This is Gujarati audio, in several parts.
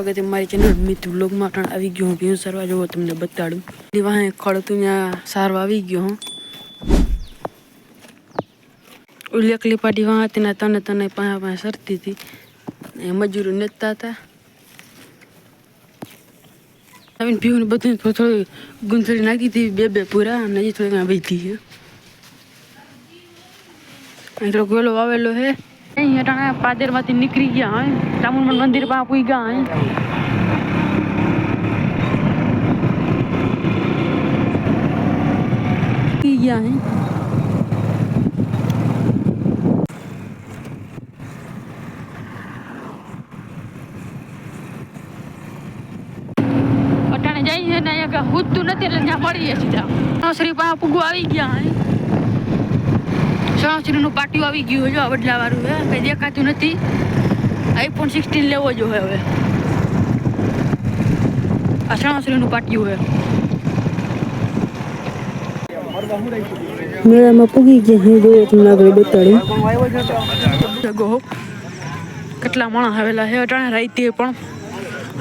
સ્વાગત છે મારી ચેનલ મિત વ્લોગમાં પણ આવી ગયો હું ભીમ સરવા જોવો તમને બતાડું એ વાહે ખડતું ત્યાં સારવા આવી ગયો હું ઓલી અકલી પાટી વાહ હતી ને તને તને પાસે પાસે સરતી હતી એ મજૂરો નેતા હતા આવીને ભીવું બધું થોડી થોડી ગુંથળી નાખી હતી બે બે પૂરા અને હજી થોડી ઘણા વધી છે અહીં થોડોક વેલો વાવેલો હે અહીં અટાણે પાદરમાંથી નીકળી ગયા હોય ચામુંડમાં મંદિર પાસે પૂઈ ગયા હોય ઈ ગયા હે અટાણે જાય છે ને અહીંયા કાંઈ હુજતું નથી એટલે ત્યાં મળીએ સીધા શ્રી પાસે પૂગું આવી ગયા હે સણસરીનું પાટિયું આવી ગયું જો બદલા વાળું હે કઈ દેખાતું નથી. આઈફોન સિક્સટીન લેવો જો હવે. આ સણસરીનું પાટિયું હે મેળામાં પૂગી ગયા હું જોઈએ તમને આગળ બતાડ્યું કેટલા માણસ આવેલા છે અટાણે રાઈતી પણ.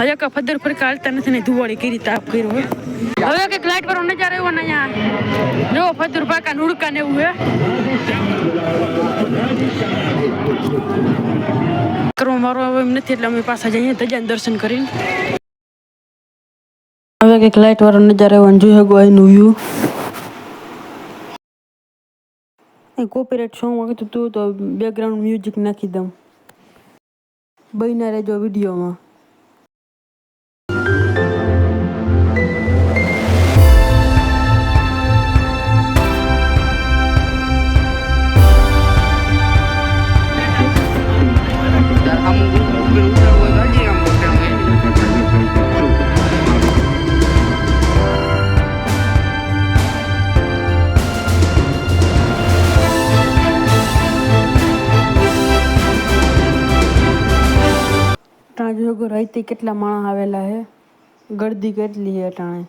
હજે કા ફદર પર કાલતા નથી ને ધુવાડી કરી તાપ કર્યો હે. હવે કંઈક લાઈટ પર નજારો એવો ને અહીંયા. જો ફદર પાકા નુડકા ને એવું હે કરવા મારો હવે એમ નથી એટલે અમે પાછા જઈએ ત્યાં દર્શન કરીને હવે કંઈક લાઈટ વાળો નજારો એવો જોઈ શકો વ્યૂ કોપીરાઇટ સોંગ વાગતું હતું તો બેકગ્રાઉન્ડ મ્યુઝિક નાખી દઉં. બહીના રહેજો વિડીયોમાં ત્યાં જોગો રાઈતે કેટલા માણસ આવેલા હે ગળદી કેટલી હે ટાણે